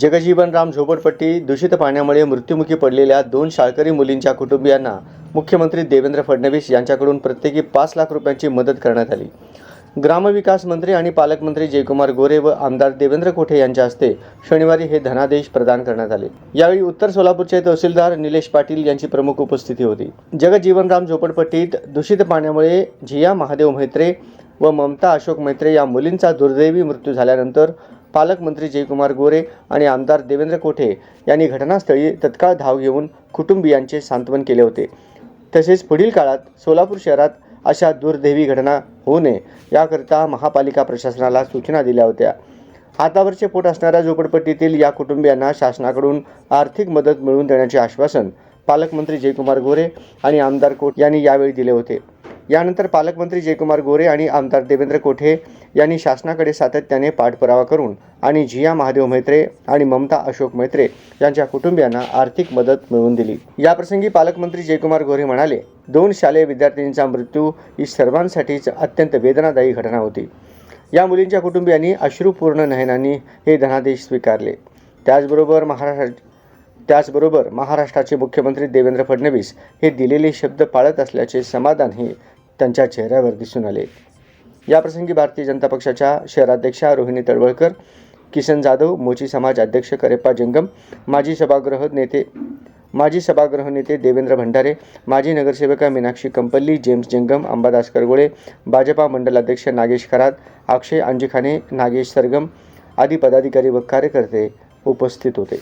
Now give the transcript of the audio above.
जगजीवनराम झोपडपट्टी दूषित पाण्यामुळे मृत्युमुखी पडलेल्या दोन शाळकरी मुलींच्या कुटुंबियांना मुख्यमंत्री देवेंद्र फडणवीस यांच्याकडून प्रत्येकी पाच लाख रुपयांची मदत करण्यात आली. ग्रामविकास मंत्री आणि पालकमंत्री जयकुमार गोरे व आमदार देवेंद्र कोठे यांच्या हस्ते शनिवारी हे धनादेश प्रदान करण्यात आले. यावेळी उत्तर सोलापूरचे तहसीलदार निलेश पाटील यांची प्रमुख उपस्थिती होती. जगजीवनराम झोपडपट्टीत दूषित पाण्यामुळे झिया महादेव म्हेत्रे व ममता अशोक मैत्रे या मुलींचा दुर्दैवी मृत्यू झाल्यानंतर पालकमंत्री जयकुमार गोरे आणि आमदार देवेंद्र कोठे यांनी घटनास्थळी तत्काळ धाव घेऊन कुटुंबियांचे सांत्वन केले होते. तसेच पुढील काळात सोलापूर शहरात अशा दुर्दैवी घटना होऊ नये याकरिता महापालिका प्रशासनाला सूचना दिल्या होत्या. हातावरचे पोट असणाऱ्या झोपडपट्टीतील या कुटुंबियांना शासनाकडून आर्थिक मदत मिळवून देण्याचे आश्वासन पालकमंत्री जयकुमार गोरे आणि आमदार कोट यांनी यावेळी दिले होते. यानंतर पालकमंत्री जयकुमार गोरे आणि आमदार देवेंद्र कोठे यांनी शासनाकडे सातत्याने पाठपुरावा करून आणि जिया महादेव मैत्रे आणि ममता अशोक मैत्रे यांच्या कुटुंबियांना आर्थिक मदत मिळवून दिली. याप्रसंगी पालकमंत्री जयकुमार गोरे म्हणाले दोन शालेय विद्यार्थिनींचा मृत्यू ही सर्वांसाठीच अत्यंत वेदनादायी घटना होती. या मुलींच्या कुटुंबियांनी अश्रूपूर्ण नयनांनी हे धनादेश स्वीकारले. त्याचबरोबर महाराष्ट्र त्याचबरोबर महाराष्ट्राचे मुख्यमंत्री देवेंद्र फडणवीस हे दिलेले शब्द पाळत असल्याचे समाधानही त्यांच्या चेहऱ्यावर दिसून आले. याप्रसंगी भारतीय जनता पक्षाच्या शहराध्यक्षा रोहिणी तळवळकर किसन जाधव मोची समाज अध्यक्ष करेप्पा जंगम माजी सभागृह नेते माजी सभागृह नेते देवेंद्र भंडारे माजी नगरसेविका मीनाक्षी कंपल्ली जेम्स जंगम अंबादास करगोळे भाजपा मंडल अध्यक्ष नागेश खरात अक्षय अंजिखाने नागेश सरगम आदी पदाधिकारी व कार्यकर्ते उपस्थित होते.